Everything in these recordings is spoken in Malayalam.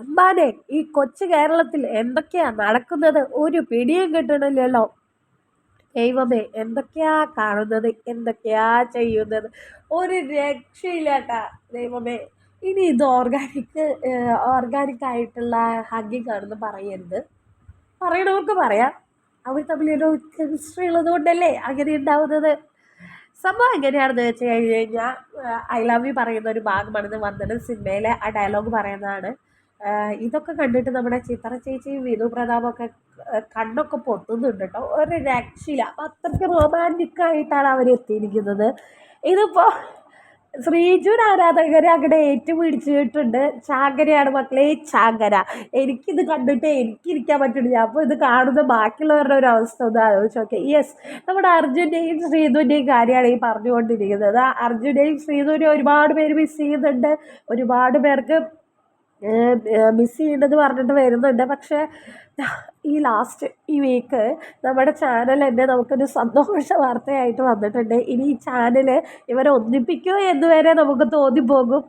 അമ്മാനെ ഈ കൊച്ചു കേരളത്തിൽ എന്തൊക്കെയാ നടക്കുന്നത്? ഒരു പിടിയും കിട്ടണില്ലല്ലോ. ദൈവമേ എന്തൊക്കെയാ കാണുന്നത്? എന്തൊക്കെയാ ചെയ്യുന്നത്? ഒരു രക്ഷയില്ലാട്ടാ ദൈവമേ. ഇനി ഇത് ഓർഗാനിക് ഓർഗാനിക് ആയിട്ടുള്ള ഹഗ്ഗിങ് ആണെന്ന് പറയരുത്. പറയണവർക്ക് പറയാം. അവർ തമ്മിലൊരു കെമിസ്ട്രി ഉള്ളത് കൊണ്ടല്ലേ അങ്ങനെ ഉണ്ടാവുന്നത്. സംഭവം എങ്ങനെയാണെന്ന് വെച്ച് കഴിഞ്ഞ് കഴിഞ്ഞാൽ ഐ ലവ് യു പറയുന്ന ഒരു ഭാഗമാണെന്ന് വന്നത് സിനിമയിലെ ആ ഡയലോഗ് പറയുന്നതാണ്. ഇതൊക്കെ കണ്ടിട്ട് നമ്മുടെ ചിത്ര ചേച്ചിയും വിനു പ്രതാപൊക്കെ കണ്ണൊക്കെ പൊട്ടുന്നുണ്ട് കേട്ടോ. ഒരു രക്ഷയില്ല. അപ്പം അത്രയ്ക്ക് റൊമാന്റിക് ആയിട്ടാണ് അവർ എത്തിയിരിക്കുന്നത്. ഇതിപ്പോൾ ശ്രീജുൻ ആരാധകരെ അങ്ങനെ ഏറ്റുപിടിച്ചിട്ടുണ്ട്. ചാങ്കരയാണ് മക്കളെ ചാങ്കര എനിക്കിത് കണ്ടിട്ട് എനിക്കിരിക്കാൻ പറ്റുന്നില്ല അപ്പോൾ ഇത് കാണുന്ന ബാക്കിയുള്ളവരുടെ ഒരു അവസ്ഥ ഒന്ന് ആലോചിച്ച് നോക്കെ. യെസ് നമ്മുടെ അർജുന്റെയും ശ്രീധുവിന്റെയും കാര്യമാണ് ഈ പറഞ്ഞുകൊണ്ടിരിക്കുന്നത്. അർജുനെയും ശ്രീധുവിനെയും ഒരുപാട് പേര് മിസ് ചെയ്യുന്നുണ്ട്. ഒരുപാട് പേർക്ക് മിസ് ചെയ്യുന്നുണ്ടെന്ന് പറഞ്ഞിട്ട് വരുന്നുണ്ട്. പക്ഷേ ഈ ലാസ്റ്റ് ഈ വീക്ക് നമ്മുടെ ചാനൽ തന്നെ നമുക്കൊരു സന്തോഷ വാർത്തയായിട്ട് വന്നിട്ടുണ്ട്. ഇനി ഈ ചാനൽ ഇവരെ ഒന്നിപ്പിക്കുമോ എന്ന് വരെ നമുക്ക് തോന്നിപ്പോകും.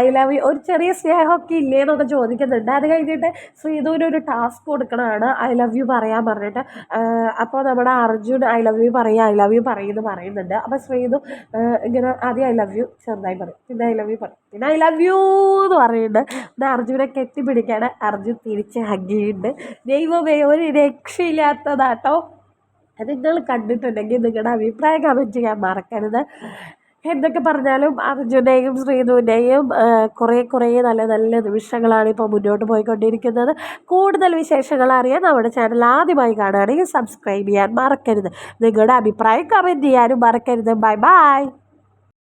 ഐ ലവ് യു ഒരു ചെറിയ സ്നേഹമൊക്കെ ഇല്ലേ എന്നൊക്കെ ചോദിക്കുന്നുണ്ട്. അത് കഴിഞ്ഞിട്ട് ശ്രീധുവിന് ഒരു ടാസ്ക് കൊടുക്കണതാണ്. ഐ ലവ് യു പറയാൻ പറഞ്ഞിട്ട്. അപ്പോൾ നമ്മുടെ അർജുൻ ഐ ലവ് യു പറയുക ഐ ലവ് യു പറയുമെന്ന് പറയുന്നുണ്ട്. അപ്പോൾ ശ്രീധു ഇങ്ങനെ ആദ്യം ഐ ലവ് യു ചെറുതായി പറയും. പിന്നെ ഐ ലവ് യു പറയും. പിന്നെ ഐ ലവ് യു എന്ന് പറയുന്നുണ്ട്. പിന്നെ അർജുനെ കെട്ടിപ്പിടിക്കാണ്. അർജുൻ തിരിച്ച് ഹഗ് ചെയ്യുന്നുണ്ട്. ദൈവമേ ഒരു രക്ഷയില്ലാത്തതാട്ടോ. നിങ്ങൾ കണ്ടിട്ടുണ്ടെങ്കിൽ നിങ്ങളുടെ അഭിപ്രായം കമന്റ് ചെയ്യാൻ മറക്കരുത്. എന്തൊക്കെ പറഞ്ഞാലും അർജുനെയും ശ്രീധുവിന്റെയും കുറേ കുറേ നല്ല നല്ല നിമിഷങ്ങളാണ് ഇപ്പോൾ മുന്നോട്ട് പോയിക്കൊണ്ടിരിക്കുന്നത്. കൂടുതൽ വിശേഷങ്ങൾ അറിയാൻ നമ്മുടെ ചാനൽ ആദ്യമായി കാണുകയാണെങ്കിൽ സബ്സ്ക്രൈബ് ചെയ്യാൻ മറക്കരുത്. നിങ്ങളുടെ അഭിപ്രായം കമന്റ് ചെയ്യാനും മറക്കരുത്. Bye bye